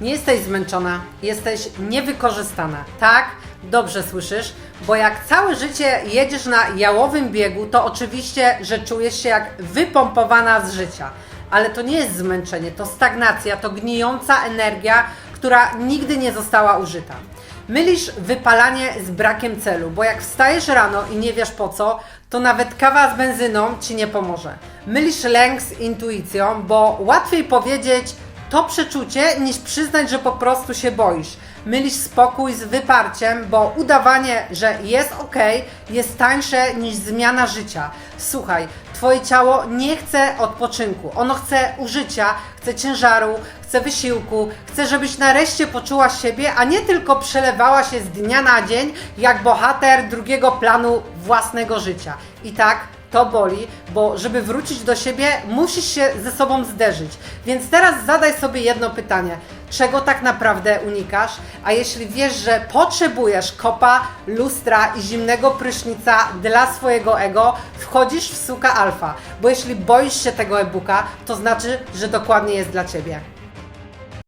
Nie jesteś zmęczona, jesteś niewykorzystana. Tak, dobrze słyszysz, bo jak całe życie jedziesz na jałowym biegu, to oczywiście, że czujesz się jak wypompowana z życia. Ale to nie jest zmęczenie, to stagnacja, to gnijąca energia, która nigdy nie została użyta. Mylisz wypalanie z brakiem celu, bo jak wstajesz rano i nie wiesz po co, to nawet kawa z benzyną ci nie pomoże. Mylisz lęk z intuicją, bo łatwiej powiedzieć to przeczucie niż przyznać, że po prostu się boisz. Mylisz spokój z wyparciem, bo udawanie, że jest ok, jest tańsze niż zmiana życia. Słuchaj, twoje ciało nie chce odpoczynku, ono chce użycia, chce ciężaru, chce wysiłku, chce, żebyś nareszcie poczuła siebie, a nie tylko przelewała się z dnia na dzień jak bohater drugiego planu własnego życia. I tak, to boli, bo żeby wrócić do siebie, musisz się ze sobą zderzyć. Więc teraz zadaj sobie jedno pytanie. Czego tak naprawdę unikasz? A jeśli wiesz, że potrzebujesz kopa, lustra i zimnego prysznica dla swojego ego, wchodzisz w suka alfa. Bo jeśli boisz się tego e-booka, to znaczy, że dokładnie jest dla ciebie.